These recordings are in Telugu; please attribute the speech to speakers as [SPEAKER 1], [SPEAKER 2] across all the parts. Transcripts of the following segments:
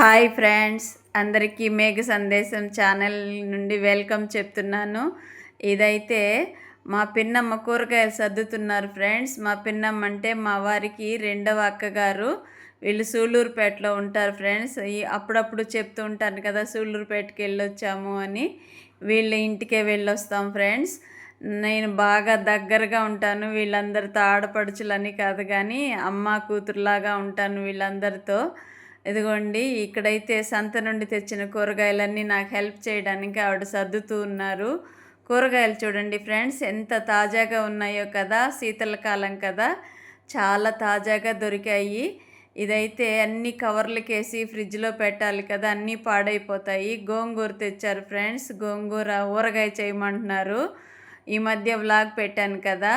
[SPEAKER 1] హాయ్ ఫ్రెండ్స్ అందరికీ మేఘ సందేశం ఛానల్ నుండి వెల్కమ్ చెప్తున్నాను. ఇదైతే మా పిన్నమ్మ కూరగాయలు సర్దుతున్నారు ఫ్రెండ్స్. మా పిన్నమ్మ అంటే మా వారికి రెండవ అక్కగారు. వీళ్ళు సూళ్ళూరుపేటలో ఉంటారు ఫ్రెండ్స్. ఈ అప్పుడప్పుడు చెప్తూ ఉంటాను కదా సూళ్ళూరుపేటకి వెళ్ళొచ్చాము అని. వీళ్ళ ఇంటికే వెళ్ళొస్తాం ఫ్రెండ్స్. నేను బాగా దగ్గరగా ఉంటాను వీళ్ళందరితో ఆడపడుచులని కాదు కానీ అమ్మ కూతురులాగా ఉంటాను వీళ్ళందరితో. ఇదిగోండి ఇక్కడైతే సంత నుండి తెచ్చిన కూరగాయలన్నీ నాకు హెల్ప్ చేయడానికి ఆవిడ సర్దుతూ ఉన్నారు. కూరగాయలు చూడండి ఫ్రెండ్స్ ఎంత తాజాగా ఉన్నాయో కదా శీతలకాలం కదా చాలా తాజాగా దొరికాయి. ఇదైతే అన్ని కవర్లకి వేసి ఫ్రిడ్జ్లో పెట్టాలి కదా అన్నీ పాడైపోతాయి. గోంగూర తెచ్చారు ఫ్రెండ్స్ గోంగూర ఊరగాయ చేయమంటున్నారు. ఈ మధ్య వ్లాగ్ పెట్టాను కదా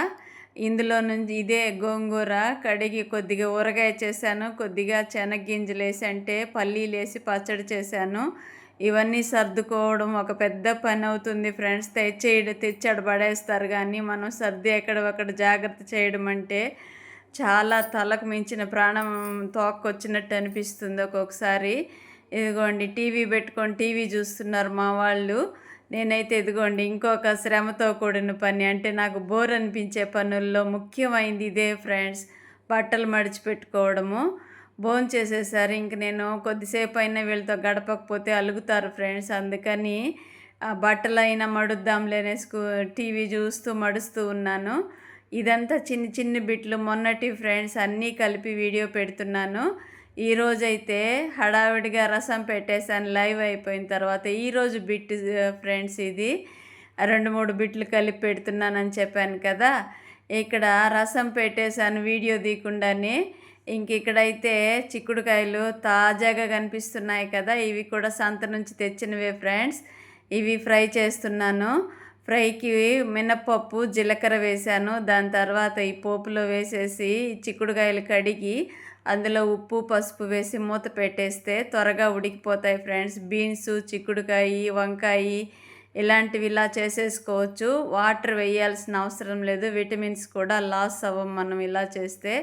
[SPEAKER 1] ఇందులో నుంచి ఇదే గోంగూర కడిగి కొద్దిగా ఊరగాయ చేశాను కొద్దిగా శనగ్గింజలు వేసి అంటే పల్లీలు వేసి పచ్చడి చేశాను. ఇవన్నీ సర్దుకోవడం ఒక పెద్ద పని అవుతుంది ఫ్రెండ్స్. తెచ్చేయడం తెచ్చాడు పడేస్తారు కానీ మనం సర్ది ఎక్కడ ఒకటి జాగ్రత్త చేయడం అంటే చాలా తలకు మించిన ప్రాణం తోక్కొచ్చినట్టు అనిపిస్తుంది ఒక్కొక్కసారి. ఇదిగోండి టీవీ పెట్టుకొని టీవీ చూస్తున్నారు మా వాళ్ళు. నేనైతే ఇదిగోండి ఇంకొక శ్రమతో కూడిన పని. అంటే నాకు బోర్ అనిపించే పనుల్లో ముఖ్యమైనది ఇదే ఫ్రెండ్స్ బట్టలు మడిచిపెట్టుకోవడము. భోజనం చేసేసారు. ఇంక నేను కొద్దిసేపు అయినా వీళ్ళతో గడపకపోతే అలుగుతారు ఫ్రెండ్స్. అందుకని ఆ బట్టలు మడుద్దాంలే టీవీ చూస్తూ మడుస్తూ ఉన్నాను. ఇదంతా చిన్న చిన్న బిట్లు. మొన్నటి ఫ్రెండ్స్ అన్నీ కలిపి వీడియో పెడుతున్నాను. ఈరోజైతే హడావిడిగా రసం పెట్టేశాను లైవ్ అయిపోయిన తర్వాత. ఈరోజు బిట్ ఫ్రెండ్స్ ఇది రెండు మూడు బిట్లు కలిపి పెడుతున్నానని చెప్పాను కదా. ఇక్కడ రసం పెట్టేశాను వీడియో తీయకుండానే. ఇంక ఇక్కడైతే చిక్కుడుకాయలు తాజాగా కనిపిస్తున్నాయి కదా. ఇవి కూడా సంత నుంచి తెచ్చినవే ఫ్రెండ్స్. ఇవి ఫ్రై చేస్తున్నాను. ఫ్రైకి మినప్పప్పు జీలకర్ర వేశాను. దాని తర్వాత ఈ పోపులో వేసేసి చిక్కుడుకాయలు కడిగి అందులో ఉప్పు పసుపు వేసి మూత పెట్టేస్తే త్వరగా ఉడికిపోతాయి ఫ్రెండ్స్. బీన్స్ చిక్కుడుకాయ వంకాయ ఇలాంటివి ఇలా చేసేసుకోవచ్చు. వాటర్ వేయాల్సిన అవసరం లేదు. విటమిన్స్ కూడా లాస్ అవ్వం మనం ఇలా చేస్తే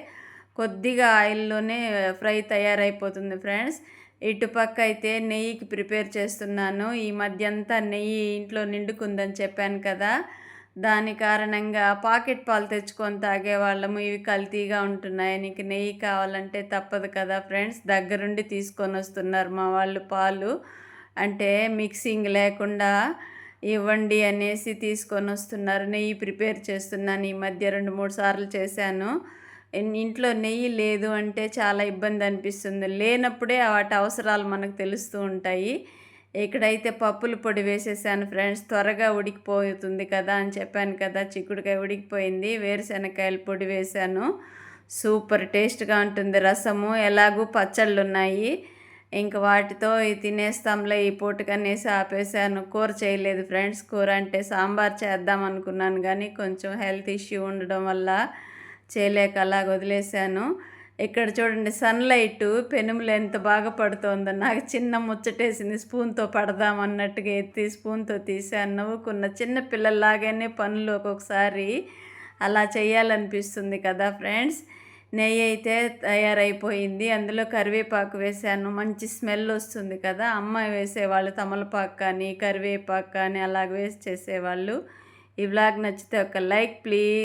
[SPEAKER 1] కొద్దిగా ఆయిల్లోనే ఫ్రై తయారైపోతుంది ఫ్రెండ్స్. ఇటుపక్క అయితే నెయ్యికి ప్రిపేర్ చేస్తున్నాను. ఈ మధ్య అంతా నెయ్యి ఇంట్లో నిండుకుందని చెప్పాను కదా. దాని కారణంగా పాకెట్ పాలు తెచ్చుకొని తాగేవాళ్ళము ఇవి కల్తీగా ఉంటున్నాయి. నీకు నెయ్యి కావాలంటే తప్పదు కదా ఫ్రెండ్స్. దగ్గరుండి తీసుకొని వస్తున్నారు మా వాళ్ళు పాలు. అంటే మిక్సింగ్ లేకుండా ఇవ్వండి అనేసి తీసుకొని వస్తున్నారు. నెయ్యి ప్రిపేర్ చేస్తున్నాను. ఈ మధ్య రెండు మూడు సార్లు చేశాను. ఇంట్లో నెయ్యి లేదు అంటే చాలా ఇబ్బంది అనిపిస్తుంది. లేనప్పుడే వాటి అవసరాలు మనకు తెలుస్తూ ఉంటాయి. ఇక్కడైతే పప్పుల పొడి వేసేసాను ఫ్రెండ్స్. త్వరగా ఉడికిపోతుంది కదా అని చెప్పాను కదా చిక్కుడుకాయ ఉడికిపోయింది. వేరుశెనకాయల పొడి వేశాను సూపర్ టేస్ట్గా ఉంటుంది రసము. ఎలాగూ పచ్చళ్ళు ఉన్నాయి ఇంక వాటితో తినేస్తాంలే ఈ పూటకనేసి ఆపేసాను. కూర చేయలేదు ఫ్రెండ్స్. కూర అంటే సాంబార్ చేద్దాం అనుకున్నాను కానీ కొంచెం హెల్త్ ఇష్యూ ఉండడం వల్ల చేయలేక అలా వదిలేశాను ఇక్కడ చూడండి సన్లైట్ పెనుములు ఎంత బాగా పడుతుందో. నాకు చిన్న ముచ్చటేసింది స్పూన్తో పడదాం అన్నట్టుగా ఎత్తి స్పూన్తో తీసాను నవ్వుకున్న చిన్న పిల్లల్లాగానే పనులు ఒక్కొక్కసారి అలా చేయాలనిపిస్తుంది కదా ఫ్రెండ్స్. నెయ్యి అయితే తయారైపోయింది. అందులో కరివేపాకు వేసాను మంచి స్మెల్ వస్తుంది కదా. అమ్మ వేసేవాళ్ళు తమలపాకు కానీ కరివేపాకు కానీ అలాగ వేసి చేసేవాళ్ళు. ఈ వ్లాగ్ నచ్చితే ఒక లైక్ ప్లీజ్.